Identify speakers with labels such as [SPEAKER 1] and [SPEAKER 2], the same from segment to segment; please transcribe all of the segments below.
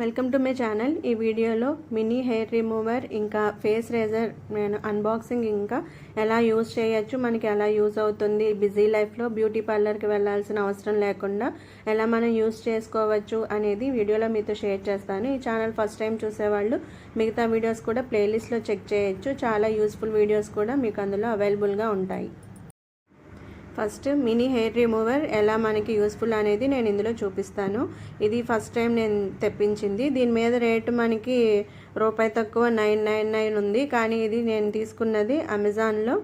[SPEAKER 1] Welcome to my channel ఈ వీడియోలో mini hair remover ఇంకా ఫేస్ రేజర్ నేను అన్బాక్సింగ్ ఇంకా ఎలా యూజ్ చేయొచ్చు మనకి ఎలా యూజ్ అవుతుంది బిజీ లైఫ్లో బ్యూటీ పార్లర్కి వెళ్ళాల్సిన అవసరం లేకుండా ఎలా మనం యూజ్ చేసుకోవచ్చు అనేది వీడియోలో మీతో షేర్ చేస్తాను. ఈ ఛానల్ ఫస్ట్ టైం చూసేవాళ్ళు మిగతా వీడియోస్ కూడా ప్లేలిస్ట్లో చెక్ చేయొచ్చు. చాలా యూస్ఫుల్ వీడియోస్ కూడా మీకు అందులో అవైలబుల్గా ఉంటాయి. ఫస్ట్ మినీ హెయిర్ రిమూవర్ ఎలా మనకి యూస్ఫుల్ అనేది నేను ఇందులో చూపిస్తాను. ఇది ఫస్ట్ టైం నేను తెప్పించింది. దీని మీద రేటు మనకి రూపాయి తక్కువ నైన్ నైన్ నైన్ ఉంది. కానీ ఇది నేను తీసుకున్నది అమెజాన్లో.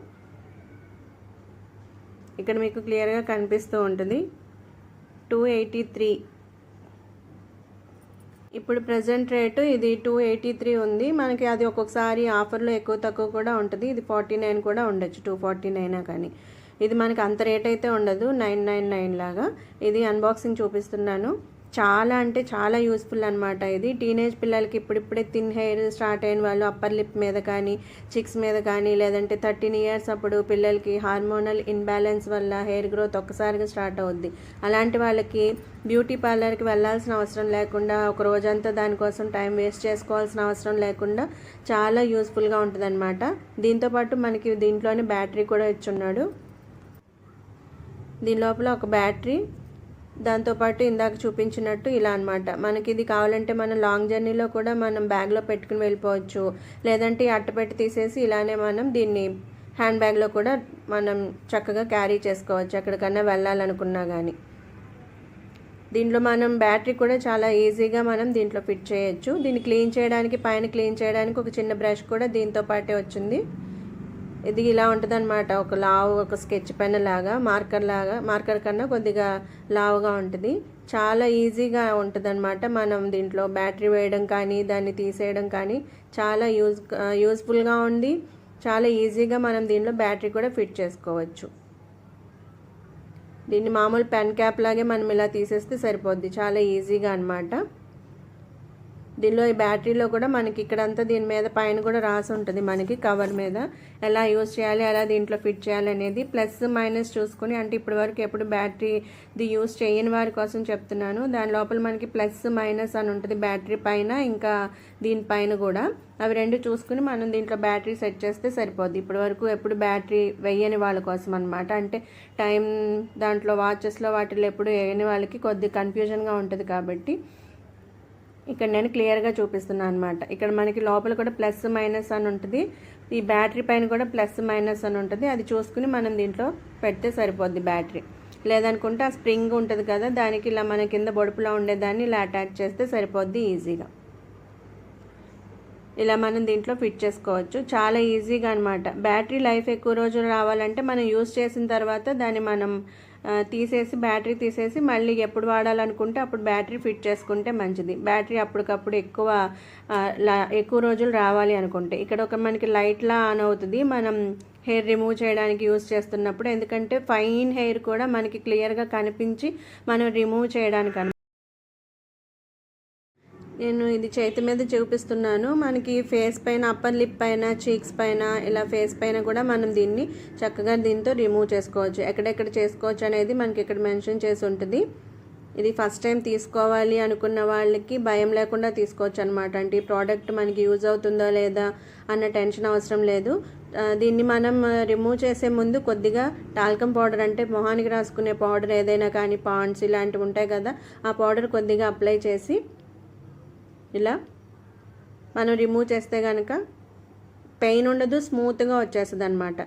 [SPEAKER 1] ఇక్కడ మీకు క్లియర్గా కనిపిస్తూ ఉంటుంది. Two eighty three. ఇప్పుడు ప్రజెంట్ రేటు ఇది టూ ఎయిటీ త్రీ ఉంది. మనకి అది ఒక్కొక్కసారి ఆఫర్లో ఎక్కువ తక్కువ కూడా ఉంటుంది. ఇది ఫార్టీ నైన్ కూడా ఉండొచ్చు. టూ ఫార్టీ నైనా కానీ. ఇది మనకి అంత రేట్ అయితే ఉండదు. నైన్ నైన్ నైన్ లాగా. ఇది అన్బాక్సింగ్ చూపిస్తున్నాను. చాలా అంటే చాలా యూస్ఫుల్ అనమాట ఇది. టీనేజ్ పిల్లలకి ఇప్పుడిప్పుడే థిన్ హెయిర్ స్టార్ట్ అయిన వాళ్ళు అప్పర్ లిప్ మీద కానీ చిక్స్ మీద కానీ లేదంటే థర్టీన్ ఇయర్స్ అప్పుడు పిల్లలకి హార్మోనల్ ఇన్బ్యాలెన్స్ వల్ల హెయిర్ గ్రోత్ ఒక్కసారిగా స్టార్ట్ అవుద్ది. అలాంటి వాళ్ళకి బ్యూటీ పార్లర్కి వెళ్ళాల్సిన అవసరం లేకుండా ఒక రోజంతా దానికోసం టైం వేస్ట్ చేసుకోవాల్సిన అవసరం లేకుండా చాలా యూస్ఫుల్గా ఉంటుంది అనమాట దీంతోపాటు మనకి దీంట్లోనే బ్యాటరీ కూడా ఇచ్చున్నాడు. దీని లోపల ఒక బ్యాటరీ దాంతోపాటు ఇందాక చూపించినట్టు ఇలా అనమాట మనకి ఇది కావాలంటే మనం లాంగ్ జర్నీలో కూడా మనం బ్యాగ్లో పెట్టుకుని వెళ్ళిపోవచ్చు. లేదంటే అట్టపెట్టి తీసేసి ఇలానే మనం దీన్ని హ్యాండ్ బ్యాగ్లో కూడా మనం చక్కగా క్యారీ చేసుకోవచ్చు ఎక్కడికన్నా వెళ్ళాలనుకున్నా కానీ దీంట్లో మనం బ్యాటరీ కూడా చాలా ఈజీగా మనం దీంట్లో ఫిట్ చేయొచ్చు. దీన్ని క్లీన్ చేయడానికి పైన క్లీన్ చేయడానికి ఒక చిన్న బ్రష్ కూడా దీంతో పాటే వచ్చింది. ఇది ఇలా ఉంటుంది అనమాట ఒక లావు ఒక స్కెచ్ పెన్ లాగా మార్కర్ లాగా మార్కర్ కన్నా కొద్దిగా లావుగా ఉంటుంది. చాలా ఈజీగా ఉంటుంది అనమాట మనం దీంట్లో బ్యాటరీ వేయడం కానీ దాన్ని తీసేయడం కానీ చాలా యూజ్ యూస్ఫుల్గా ఉంది. చాలా ఈజీగా మనం దీంట్లో బ్యాటరీ కూడా ఫిట్ చేసుకోవచ్చు. దీన్ని మామూలు పెన్ క్యాప్ లాగే మనం ఇలా తీసేస్తే సరిపోద్ది. చాలా ఈజీగా అనమాట దీనిలో ఈ బ్యాటరీలో కూడా మనకి ఇక్కడంతా దీని మీద పైన కూడా రాసి ఉంటుంది మనకి కవర్ మీద. ఎలా యూజ్ చేయాలి ఎలా దీంట్లో ఫిట్ చేయాలి అనేది ప్లస్ మైనస్ చూసుకుని అంటే ఇప్పటి వరకు ఎప్పుడు బ్యాటరీది యూజ్ చేయని వారి కోసం చెప్తున్నాను. దాని లోపల మనకి ప్లస్ మైనస్ అని ఉంటుంది బ్యాటరీ పైన ఇంకా దీనిపైన కూడా. అవి రెండు చూసుకుని మనం దీంట్లో బ్యాటరీ సెట్ చేస్తే సరిపోద్ది. ఇప్పటి వరకు ఎప్పుడు బ్యాటరీ వేయని వాళ్ళ కోసం అనమాట అంటే టైం దాంట్లో వాచెస్లో వాటిలో ఎప్పుడు వేయని వాళ్ళకి కొద్ది కన్ఫ్యూజన్గా ఉంటుంది కాబట్టి. ఇక్కడ నేను క్లియర్గా చూపిస్తున్నాను అనమాట ఇక్కడ మనకి లోపల కూడా ప్లస్ మైనస్ అని ఉంటుంది. ఈ బ్యాటరీ పైన కూడా ప్లస్ మైనస్ అని ఉంటుంది. అది చూసుకుని మనం దీంట్లో పెడితే సరిపోద్ది బ్యాటరీ లేదనుకుంటే ఆ స్ప్రింగ్ ఉంటుంది కదా దానికి ఇలా మన కింద బొడుపులో ఉండేదాన్ని ఇలా అటాచ్ చేస్తే సరిపోద్ది ఈజీగా ఇలా మనం దీంట్లో ఫిట్ చేసుకోవచ్చు. చాలా ఈజీగా అనమాట బ్యాటరీ లైఫ్ ఎక్కువ రోజులు రావాలంటే మనం యూస్ చేసిన తర్వాత దాన్ని మనం తీసేసి బ్యాటరీ తీసేసి మళ్ళీ ఎప్పుడు వాడాలనుకుంటే అప్పుడు బ్యాటరీ ఫిట్ చేసుకుంటే మంచిది. బ్యాటరీ అప్పటికప్పుడు ఎక్కువ ఎక్కువ రోజులు రావాలి అనుకుంటే. ఇక్కడ ఒక మనకి లైట్లా ఆన్ అవుతుంది. మనం హెయిర్ రిమూవ్ చేయడానికి యూస్ చేస్తున్నప్పుడు. ఎందుకంటే ఫైన్ హెయిర్ కూడా మనకి క్లియర్గా కనిపించి మనం రిమూవ్ చేయడానికి నేను ఇది చేతి మీద చూపిస్తున్నాను. మనకి ఫేస్ పైన అప్పర్ లిప్ పైన చీక్స్ పైన ఇలా ఫేస్ పైన కూడా మనం దీన్ని చక్కగా దీంతో రిమూవ్ చేసుకోవచ్చు. ఎక్కడెక్కడ చేసుకోవచ్చు అనేది మనకి ఇక్కడ మెన్షన్ చేసి ఉంటుంది. ఇది ఫస్ట్ టైం తీసుకోవాలి అనుకున్న వాళ్ళకి భయం లేకుండా తీసుకోవచ్చు అనమాట అంటే ఈ ప్రోడక్ట్ మనకి యూజ్ అవుతుందో లేదా అన్న టెన్షన్ అవసరం లేదు. దీన్ని మనం రిమూవ్ చేసే ముందు కొద్దిగా టాల్కమ్ పౌడర్ అంటే మొహానికి రాసుకునే పౌడర్ ఏదైనా కానీ పాండ్స్ ఇలాంటివి ఉంటాయి కదా ఆ పౌడర్ కొద్దిగా అప్లై చేసి ఇలా మనం రిమూవ్ చేస్తే కనుక పెయిన్ ఉండదు స్మూత్గా వచ్చేస్తుంది అనమాట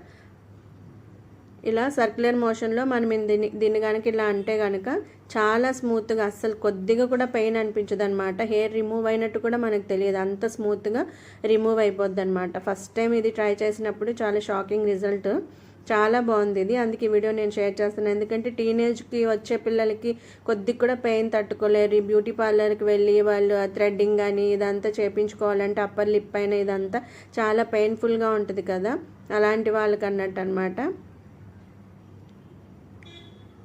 [SPEAKER 1] ఇలా సర్క్యులర్ మోషన్లో మనం దీన్ని దీన్ని కనుక ఇలా అంటే కనుక చాలా స్మూత్గా అస్సలు కొద్దిగా కూడా పెయిన్ అనిపించదు అనమాట హెయిర్ రిమూవ్ అయినట్టు కూడా మనకు తెలియదు. అంత స్మూత్గా రిమూవ్ అయిపోద్ది అనమాట ఫస్ట్ టైం ఇది ట్రై చేసినప్పుడు చాలా షాకింగ్ రిజల్ట్ చాలా బాగుంది ఇది. అందుకే వీడియో నేను షేర్ చేస్తున్నాను. ఎందుకంటే టీనేజ్కి వచ్చే పిల్లలకి కొద్దిగా కూడా పెయిన్ తట్టుకోలేరు. బ్యూటీ పార్లర్కి వెళ్ళి వాళ్ళు థ్రెడ్డింగ్ కానీ ఇదంతా చేయించుకోవాలంటే అప్పర్ లిప్ పైన ఇదంతా చాలా పెయిన్ఫుల్గా ఉంటుంది కదా. అలాంటి వాళ్ళకి అన్నట్టు అనమాట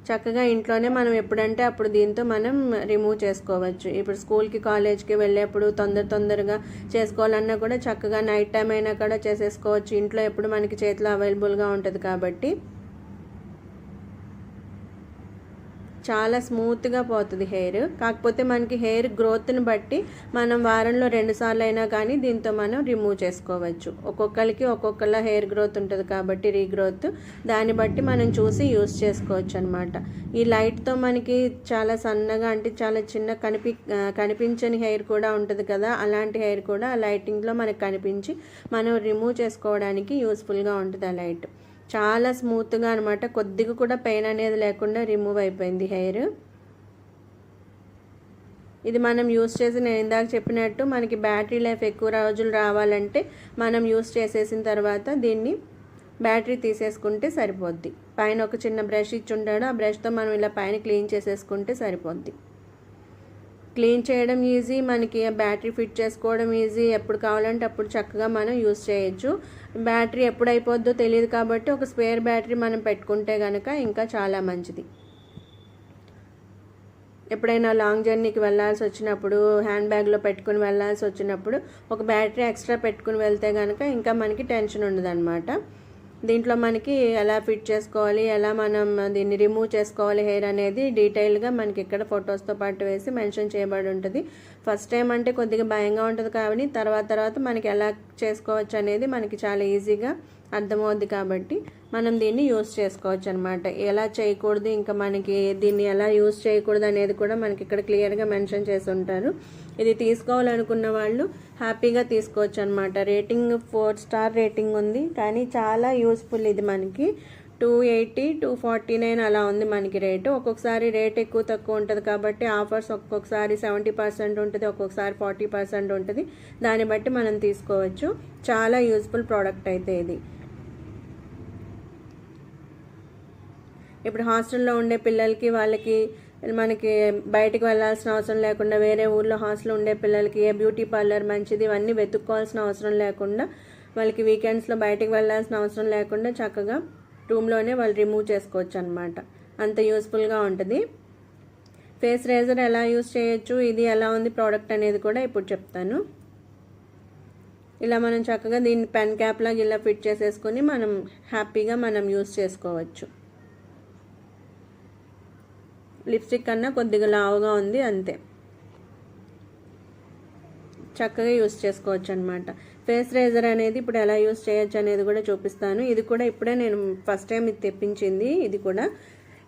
[SPEAKER 1] చక్కగా ఇంట్లోనే మనం ఎప్పుడంటే అప్పుడు దీంతో మనం రిమూవ్ చేసుకోవచ్చు. ఇప్పుడు స్కూల్కి కాలేజ్కి వెళ్ళేప్పుడు తొందర తొందరగా చేసుకోవాలన్నా కూడా చక్కగా నైట్ టైం అయినా కూడా చేసేసుకోవచ్చు. ఇంట్లో ఎప్పుడు మనకి చేతిలో అవైలబుల్గా ఉంటుంది కాబట్టి. చాలా స్మూత్గా పోతుంది హెయిర్. కాకపోతే మనకి హెయిర్ గ్రోత్ని బట్టి మనం వారంలో రెండు సార్లు అయినా కానీ దీంతో మనం రిమూవ్ చేసుకోవచ్చు. ఒక్కొక్కరికి ఒక్కొక్కళ్ళ హెయిర్ గ్రోత్ ఉంటుంది కాబట్టి రీగ్రోత్. దాన్ని బట్టి మనం చూసి యూస్ చేసుకోవచ్చు అనమాట ఈ లైట్తో మనకి చాలా సన్నగా అంటే చాలా చిన్న కనిపి కనిపించని హెయిర్ కూడా ఉంటుంది కదా అలాంటి హెయిర్ కూడా ఆ లైటింగ్లో మనకు కనిపించి మనం రిమూవ్ చేసుకోవడానికి యూస్ఫుల్గా ఉంటుంది ఆ లైట్. చాలా స్మూత్గా అనమాట కొద్దిగా కూడా పెయిన్ అనేది లేకుండా రిమూవ్ అయిపోయింది హెయిర్. ఇది మనం యూస్ చేసి నేను ఇందాక చెప్పినట్టు మనకి బ్యాటరీ లైఫ్ ఎక్కువ రోజులు రావాలంటే మనం యూస్ చేసేసిన తర్వాత దీన్ని బ్యాటరీ తీసేసుకుంటే సరిపోద్ది. పైన ఒక చిన్న బ్రష్ ఇచ్చి ఉంటాడు ఆ బ్రష్తో మనం ఇలా పైన క్లీన్ చేసేసుకుంటే సరిపోద్ది. క్లీన్ చేయడం ఈజీ మనకి బ్యాటరీ ఫిట్ చేసుకోవడం ఈజీ. ఎప్పుడు కావాలంటే అప్పుడు చక్కగా మనం యూస్ చేయొచ్చు. బ్యాటరీ ఎప్పుడు అయిపోద్దో తెలియదు కాబట్టి ఒక స్పేర్ బ్యాటరీ మనం పెట్టుకుంటే కనుక ఇంకా చాలా మంచిది. ఎప్పుడైనా లాంగ్ జర్నీకి వెళ్ళాల్సి వచ్చినప్పుడు హ్యాండ్ బ్యాగ్లో పెట్టుకుని వెళ్ళాల్సి వచ్చినప్పుడు ఒక బ్యాటరీ ఎక్స్ట్రా పెట్టుకుని వెళ్తే కనుక ఇంకా మనకి టెన్షన్ ఉండదన్నమాట. దీంట్లో మనకి ఎలా ఫిట్ చేసుకోవాలి ఎలా మనం దీన్ని రిమూవ్ చేసుకోవాలి హెయిర్ అనేది డీటెయిల్గా మనకి ఇక్కడ ఫొటోస్తో పాటు వేసి మెన్షన్ చేయబడి ఉంటుంది. ఫస్ట్ టైం అంటే కొద్దిగా భయంగా ఉంటుంది కాబట్టి తర్వాత తర్వాత మనకి ఎలా చేసుకోవచ్చు అనేది మనకి చాలా ఈజీగా అర్థమవుద్ది కాబట్టి మనం దీన్ని యూస్ చేసుకోవచ్చు అనమాట ఎలా చేయకూడదు ఇంకా మనకి దీన్ని ఎలా యూస్ చేయకూడదు అనేది కూడా మనకి ఇక్కడ క్లియర్గా మెన్షన్ చేసి ఉంటారు. ఇది తీసుకోవాలనుకున్న వాళ్ళు హ్యాపీగా తీసుకోవచ్చు అనమాట రేటింగ్ ఫోర్ స్టార్ రేటింగ్ ఉంది కానీ చాలా యూస్ఫుల్ ఇది మనకి. Two eighty two forty nine అలా ఉంది మనకి రేటు. ఒక్కొక్కసారి రేట్ ఎక్కువ తక్కువ ఉంటుంది కాబట్టి ఆఫర్స్ ఒక్కొక్కసారి సెవెంటీ పర్సెంట్ ఉంటుంది ఒక్కొక్కసారి ఫార్టీ పర్సెంట్ ఉంటుంది. దాన్ని బట్టి మనం తీసుకోవచ్చు. చాలా యూస్ఫుల్ ప్రోడక్ట్ అయితే ఇది. ఇప్పుడు హాస్టల్లో ఉండే పిల్లలకి వాళ్ళకి మనకి బయటికి వెళ్ళాల్సిన అవసరం లేకుండా వేరే ఊర్లో హాస్టల్లో ఉండే పిల్లలకి ఏ బ్యూటీ పార్లర్ మంచిది ఇవన్నీ వెతుక్కోవాల్సిన అవసరం లేకుండా వాళ్ళకి వీకెండ్స్లో బయటికి వెళ్ళాల్సిన అవసరం లేకుండా చక్కగా రూమ్లోనే వాళ్ళు రిమూవ్ చేసుకోవచ్చు అనమాట అంత యూస్ఫుల్గా ఉంటుంది. ఫేస్ రేజర్ ఎలా యూస్ చేయొచ్చు ఇది ఎలా ఉంది ప్రోడక్ట్ అనేది కూడా ఇప్పుడు చెప్తాను. ఇలా మనం చక్కగా దీన్ని పెన్ క్యాప్ లాగా ఇలా ఫిట్ చేసేసుకొని మనం హ్యాపీగా మనం యూస్ చేసుకోవచ్చు. లిప్స్టిక్ కన్నా కొద్దిగా లావుగా ఉంది అంతే. చక్కగా యూస్ చేసుకోవచ్చు అనమాట ఫేస్ రేజర్ అనేది ఇప్పుడు ఎలా యూస్ చేయొచ్చు అనేది కూడా చూపిస్తాను. ఇది కూడా ఇప్పుడే నేను ఫస్ట్ టైం ఇది తెప్పించింది. ఇది కూడా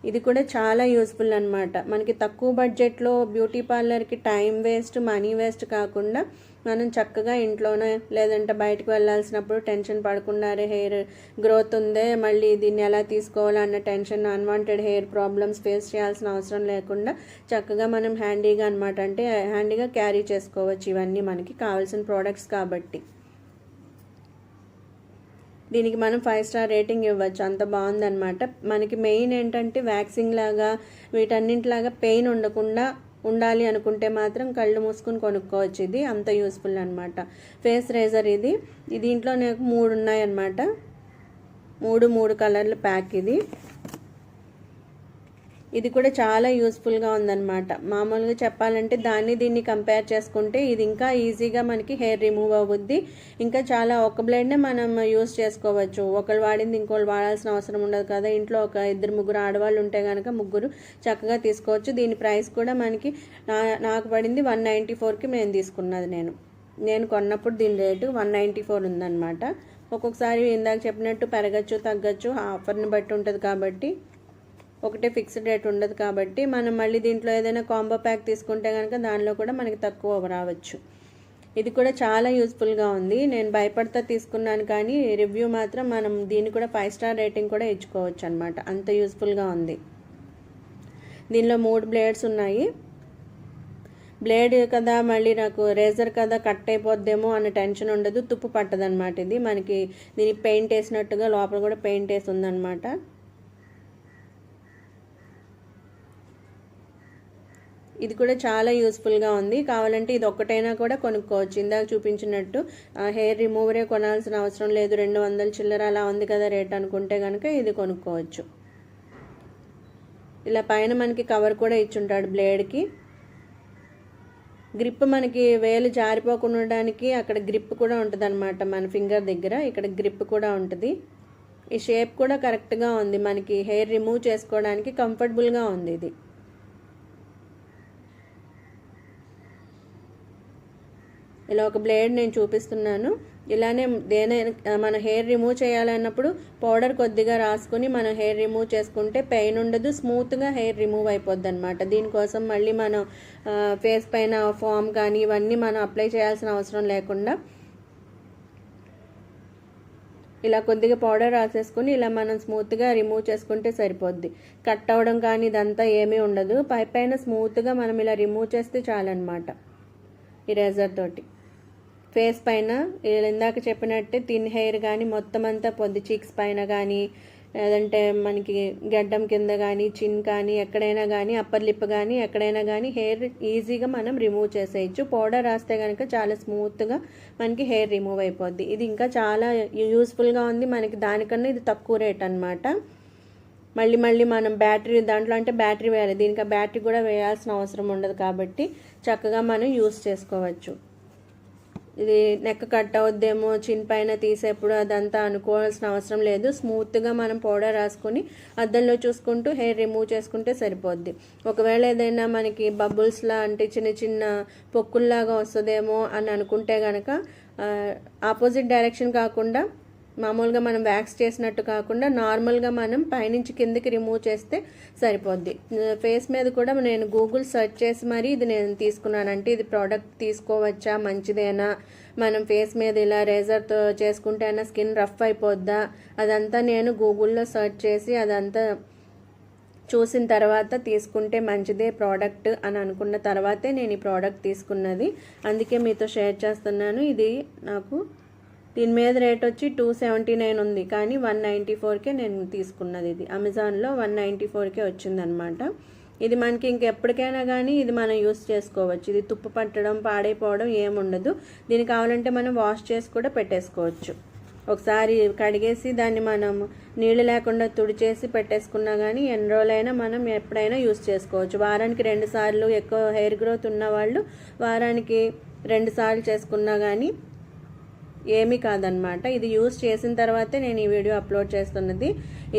[SPEAKER 1] ఇది కూడా చాలా యూస్ఫుల్ అనమాట మనకి తక్కువ బడ్జెట్లో బ్యూటీ పార్లర్కి టైం వేస్ట్ మనీ వేస్ట్ కాకుండా మనం చక్కగా ఇంట్లోనే లేదంటే బయటకు వెళ్ళాల్సినప్పుడు టెన్షన్ పడకుండా హెయిర్ గ్రోత్ ఉందే మళ్ళీ దీన్ని ఎలా తీసుకోవాలన్న tension unwanted hair problems face చేయాల్సిన అవసరం లేకుండా చక్కగా మనం హ్యాండీగా అనమాట అంటే హ్యాండీగా క్యారీ చేసుకోవచ్చు ఇవన్నీ మనకి కావాల్సిన ప్రోడక్ట్స్ కాబట్టి. దీనికి మనం ఫైవ్ స్టార్ రేటింగ్ ఇవ్వచ్చు. అంత బాగుందన్నమాట. మనకి మెయిన్ ఏంటంటే వ్యాక్సింగ్ లాగా వీటన్నింటిలాగా పెయిన్ ఉండకుండా ఉండాలి అనుకుంటే మాత్రం కళ్ళు మూసుకుని కొనుక్కోవచ్చు. ఇది అంత యూస్ఫుల్ అనమాట ఫేస్ రేజర్ ఇది. దీంట్లో నాకు మూడు ఉన్నాయన్నమాట. మూడు మూడు కలర్ల ప్యాక్ ఇది. ఇది కూడా చాలా యూస్ఫుల్గా ఉందన్నమాట. మామూలుగా చెప్పాలంటే దాన్ని దీన్ని కంపేర్ చేసుకుంటే ఇది ఇంకా ఈజీగా మనకి హెయిర్ రిమూవ్ అవుద్ది. ఇంకా చాలా ఒక బ్లేడ్నే మనం యూస్ చేసుకోవచ్చు. ఒకళ్ళు వాడింది ఇంకోళ్ళు వాడాల్సిన అవసరం ఉండదు కదా. ఇంట్లో ఒక ఇద్దరు ముగ్గురు ఆడవాళ్ళు ఉంటే కనుక ముగ్గురు చక్కగా తీసుకోవచ్చు. దీని ప్రైస్ కూడా మనకి నా నాకు పడింది వన్ నైంటీ ఫోర్కి నేను తీసుకున్నది నేను. నేను కొన్నప్పుడు దీని రేటు వన్ నైంటీ ఫోర్ ఉందన్నమాట. ఒక్కొక్కసారి ఇందాక చెప్పినట్టు పెరగచ్చు తగ్గచ్చు ఆఫర్ని బట్టి ఉంటుంది కాబట్టి ఒకటే ఫిక్స్డ్ రేట్ ఉండదు కాబట్టి మనం మళ్ళీ దీంట్లో ఏదైనా కాంబో ప్యాక్ తీసుకుంటే కనుక దానిలో కూడా మనకి తక్కువ రావచ్చు. ఇది కూడా చాలా యూస్ఫుల్గా ఉంది. నేను భయపడతా తీసుకున్నాను కానీ రివ్యూ మాత్రం మనం దీన్ని కూడా ఫైవ్ స్టార్ రేటింగ్ కూడా ఇచ్చుకోవచ్చు అనమాట అంత యూస్ఫుల్గా ఉంది. దీనిలో మూడు బ్లేడ్స్ ఉన్నాయి. బ్లేడ్ కదా మళ్ళీ నాకు రేజర్ కదా కట్ అయిపోద్దేమో అన్న టెన్షన్ ఉండదు. తుప్పు పట్టదనమాట ఇది. మనకి దీనికి పెయింట్ వేసినట్టుగా లోపల కూడా పెయింట్ వేసి ఉందన్నమాట. ఇది కూడా చాలా యూస్ఫుల్గా ఉంది. కావాలంటే ఇది ఒక్కటైనా కూడా కొనుక్కోవచ్చు. ఇందాక చూపించినట్టు హెయిర్ రిమూవరే కొనాల్సిన అవసరం లేదు. రెండు వందల చిల్లర అలా ఉంది కదా రేట్ అనుకుంటే కనుక ఇది కొనుక్కోవచ్చు. ఇలా పైన మనకి కవర్ కూడా ఇచ్చుంటాడు బ్లేడ్కి గ్రిప్ మనకి వేలు జారిపోకుండా ఉండడానికి అక్కడ గ్రిప్ కూడా ఉంటుంది అనమాట మన ఫింగర్ దగ్గర. ఇక్కడ గ్రిప్ కూడా ఉంటుంది. ఈ షేప్ కూడా కరెక్ట్గా ఉంది. మనకి హెయిర్ రిమూవ్ చేసుకోవడానికి కంఫర్టబుల్గా ఉంది ఇది. ఇలా ఒక బ్లేడ్ నేను చూపిస్తున్నాను. ఇలానే దేనే మన హెయిర్ రిమూవ్ చేయాలన్నప్పుడు పౌడర్ కొద్దిగా రాసుకుని మనం హెయిర్ రిమూవ్ చేసుకుంటే పెయిన్ ఉండదు స్మూత్గా హెయిర్ రిమూవ్ అయిపోద్ది అనమాట దీనికోసం మళ్ళీ మనం ఫేస్ పైన ఫామ్ కానీ ఇవన్నీ మనం అప్లై చేయాల్సిన అవసరం లేకుండా ఇలా కొద్దిగా పౌడర్ రాసేసుకుని ఇలా మనం స్మూత్గా రిమూవ్ చేసుకుంటే సరిపోద్ది. కట్ అవ్వడం కానీ ఇదంతా ఏమీ ఉండదు. పై పైన స్మూత్గా మనం ఇలా రిమూవ్ చేస్తే చాలన్నమాట. ఈ రేజర్ తోటి. ఫేస్ పైన ఇందాక చెప్పినట్టే థిన్ హెయిర్ కానీ మొత్తం అంతా పొద్దు చీక్స్ పైన కానీ లేదంటే మనకి గడ్డం కింద కానీ చిన్ కానీ ఎక్కడైనా కానీ అప్పర్ లిప్ కానీ ఎక్కడైనా కానీ హెయిర్ ఈజీగా మనం రిమూవ్ చేసేయచ్చు. పౌడర్ రాస్తే కనుక చాలా స్మూత్గా మనకి హెయిర్ రిమూవ్ అయిపోద్ది. ఇది ఇంకా చాలా యూస్ఫుల్గా ఉంది. మనకి దానికన్నా ఇది తక్కువ రేట్ అనమాట మళ్ళీ మళ్ళీ మనం బ్యాటరీ దాంట్లో అంటే బ్యాటరీ వేయాలి. దీనికి ఆ బ్యాటరీ కూడా వేయాల్సిన అవసరం ఉండదు కాబట్టి చక్కగా మనం యూస్ చేసుకోవచ్చు. ఇది నెక్ కట్ అవుద్దేమో చిన్ పైన తీసేప్పుడు అదంతా అనుకోవాల్సిన అవసరం లేదు. స్మూత్గా మనం పౌడర్ రాసుకొని అద్దంలో చూసుకుంటూ హెయిర్ రిమూవ్ చేసుకుంటే సరిపోద్ది. ఒకవేళ ఏదైనా మనకి బబుల్స్లా అంటే చిన్న చిన్న పొక్కుల్లాగా వస్తుందేమో అని అనుకుంటే కనుక ఆపోజిట్ డైరెక్షన్ కాకుండా మామూలుగా మనం వ్యాక్స్ చేసినట్టు కాకుండా నార్మల్గా మనం పైనుంచి కిందకి రిమూవ్ చేస్తే సరిపోద్ది. ఫేస్ మీద కూడా నేను గూగుల్ సెర్చ్ చేసి మరీ ఇది నేను తీసుకున్నాను. అంటే ఇది ప్రోడక్ట్ తీసుకోవచ్చా? మంచిదేనా? మనం ఫేస్ మీద ఇలా రేజర్తో చేసుకుంటే అయినా స్కిన్ రఫ్ అయిపోద్దా? అదంతా నేను గూగుల్లో సెర్చ్ చేసి అదంతా చూసిన తర్వాత తీసుకుంటే మంచిదే ప్రోడక్ట్ అని అనుకున్న తర్వాతే నేను ఈ ప్రోడక్ట్ తీసుకున్నది. అందుకే మీతో షేర్ చేస్తున్నాను. ఇది నాకు దీని మీద రేట్ వచ్చి టూ సెవెంటీ నైన్ ఉంది. కానీ వన్ నైంటీ ఫోర్కే నేను తీసుకున్నది ఇది. అమెజాన్లో వన్ నైంటీ ఫోర్కే వచ్చిందనమాట. ఇది మనకి ఇంకెప్పటికైనా కానీ ఇది మనం యూస్ చేసుకోవచ్చు. ఇది తుప్పు పట్టడం పాడైపోవడం ఏముండదు దీనికి కావాలంటే మనం వాష్ చేసి కూడా పెట్టేసుకోవచ్చు. ఒకసారి కడిగేసి దాన్ని మనం నీళ్ళు లేకుండా తుడిచేసి పెట్టేసుకున్నా కానీ ఎన్ని రోజులైనా మనం ఎప్పుడైనా యూస్ చేసుకోవచ్చు. వారానికి రెండు సార్లు ఎక్కువ హెయిర్ గ్రోత్ ఉన్న వాళ్ళు వారానికి రెండు సార్లు చేసుకున్నా కానీ ఏమీ కాదనమాట ఇది యూస్ చేసిన తర్వాతే నేను ఈ వీడియో అప్లోడ్ చేస్తున్నది.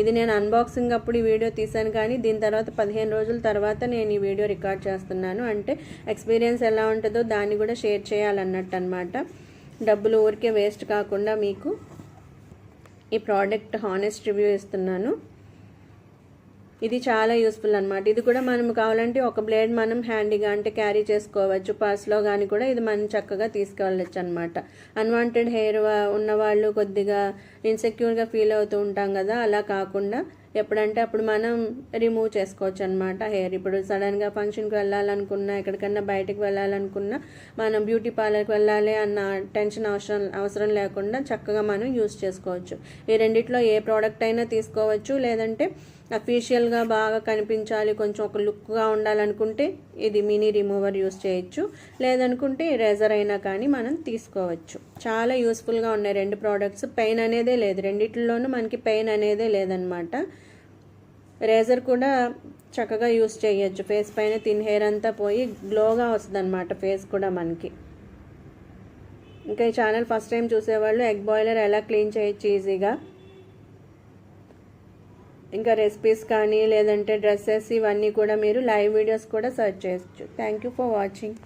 [SPEAKER 1] ఇది నేను అన్బాక్సింగ్ అప్పుడు ఈ వీడియో తీశాను కానీ దీని తర్వాత పదిహేను రోజుల తర్వాత నేను ఈ వీడియో రికార్డ్ చేస్తున్నాను. అంటే ఎక్స్పీరియన్స్ ఎలా ఉంటుందో దాన్ని కూడా షేర్ చేయాలన్నట్టు అనమాట డబ్బులు ఊరికే వేస్ట్ కాకుండా మీకు ఈ ప్రోడక్ట్ హానెస్ట్ రివ్యూ ఇస్తున్నాను. ఇది చాలా యూస్ఫుల్ అనమాట ఇది కూడా మనం కావాలంటే ఒక బ్లేడ్ మనం హ్యాండీగా అంటే క్యారీ చేసుకోవచ్చు. పర్స్లో కానీ కూడా ఇది మనం చక్కగా తీసుకెళ్ళచ్చు అనమాట అన్వాంటెడ్ హెయిర్ ఉన్నవాళ్ళు కొద్దిగా ఇన్సెక్యూర్గా ఫీల్ అవుతూ ఉంటాం కదా అలా కాకుండా ఎప్పుడంటే అప్పుడు మనం రిమూవ్ చేసుకోవచ్చు అనమాట హెయిర్ ఇప్పుడు సడన్గా ఫంక్షన్కి వెళ్ళాలనుకున్నా ఎక్కడికన్నా బయటకు వెళ్ళాలనుకున్నా మనం బ్యూటీ పార్లర్కి వెళ్ళాలి అన్న టెన్షన్ అవసరం అవసరం లేకుండా చక్కగా మనం యూస్ చేసుకోవచ్చు. ఈ రెండిట్లో ఏ ప్రోడక్ట్ అయినా తీసుకోవచ్చు. లేదంటే అఫీషియల్గా బాగా కనిపించాలి కొంచెం ఒక లుక్గా ఉండాలనుకుంటే ఇది మినీ రిమూవర్ యూస్ చేయొచ్చు. లేదనుకుంటే రేజర్ అయినా కానీ మనం తీసుకోవచ్చు. చాలా యూస్ఫుల్గా ఉన్నాయి రెండు ప్రోడక్ట్స్. పెయిన్ అనేదే లేదు. రెండిట్లోనూ మనకి పెయిన్ అనేదే లేదనమాట. రేజర్ కూడా చక్కగా యూస్ చేయొచ్చు. ఫేస్ పైన తిన్ హెయిర్ అంతా పోయి గ్లోగా వస్తుంది అనమాట ఫేస్ కూడా మనకి. ఇంకా ఈ ఛానల్ ఫస్ట్ టైం చూసేవాళ్ళు ఎగ్ బాయిలర్ ఎలా క్లీన్ చేయొచ్చు ఈజీగా? ఇంకా రెసిపీస్ కానీ లేదంటే డ్రెస్సెస్ ఇవన్నీ కూడా మీరు లైవ్ వీడియోస్ కూడా సెర్చ్ చేయొచ్చు. Thank you for watching